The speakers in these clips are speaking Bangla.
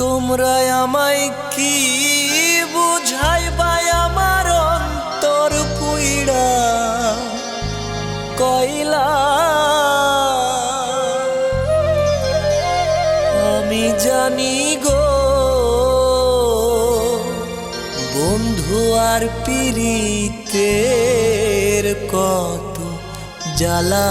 তোমরা আমায় কি বুঝাইবা আমার অন্তর পুইড়া? কইলা, আমি জানি গো, বন্ধু আর পিরিতের কত জ্বালা।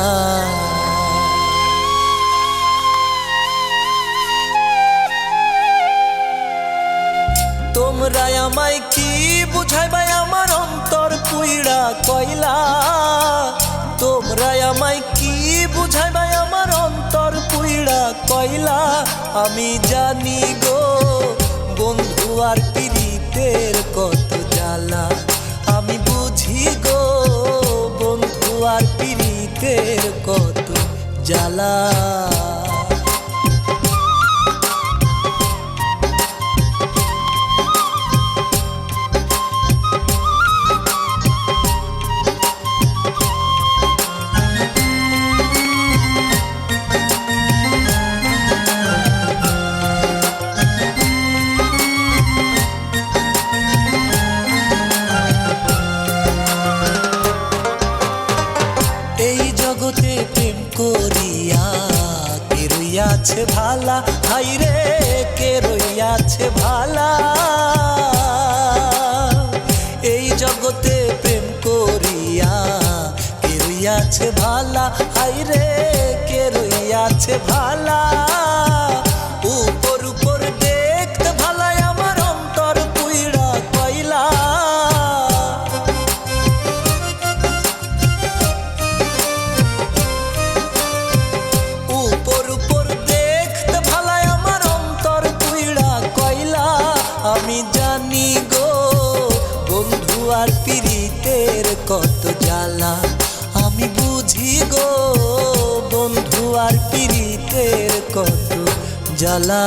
আমায় কি বুঝাইবাই আমার অন্তর পুইড়া কইলা? তোমরা আমায় কি বুঝাইবাই আমার অন্তর পুইড়া কইলা? আমি জানি গো, বন্ধু আর পীড়িতের কত জ্বালা। আমি বুঝি গো, বন্ধু আর পীড়িতের কত জ্বালা। রইয়াছে ভালা? হাই রে কে রইয়াছে ভালা? এই জগতে প্রেম করিয়া কে রইয়াছে ভালা? হাই রে কে রইয়াছে ভালা? আর পিরিতের কত জ্বালা।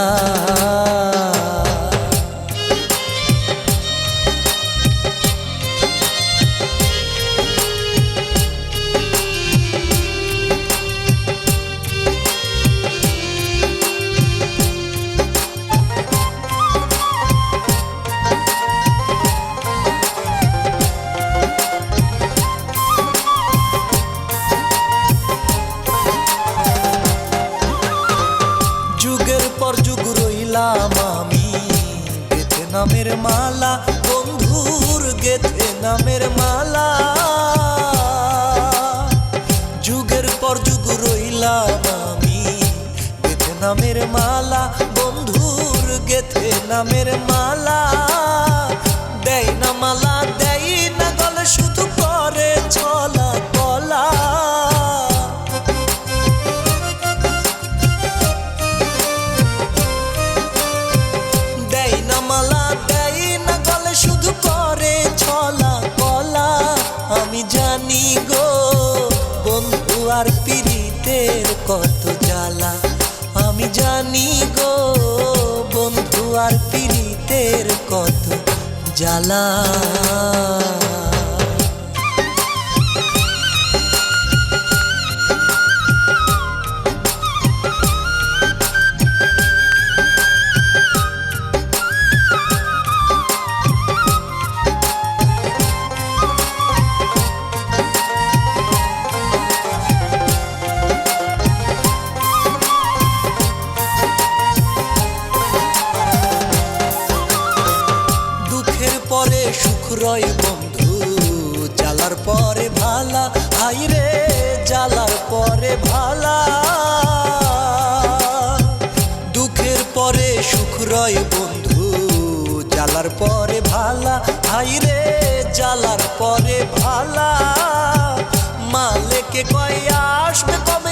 নামের মালা, বন্ধুর গেথে নামের মালা। যুগের পর যুগ রইলাম আমি, গেথে নামের মালা, বন্ধুর গেথে নামের মালা। দেয় না মালা, দেয় না গলে শুধু জানি গো, বন্ধু আর পীড়িতের কত জ্বালা। আমি জানি গো, বন্ধু আর পীড়িতের কত জ্বালা। রয় বন্ধু, জ্বালার পরে ভালা, হাই রে, জ্বালার পরে ভালা। দুঃখের পরে সুখ রয় বন্ধু, জ্বালার পরে ভালা, হাই রে, জ্বালার পরে ভালা। মালেকে কয় আসবে কবে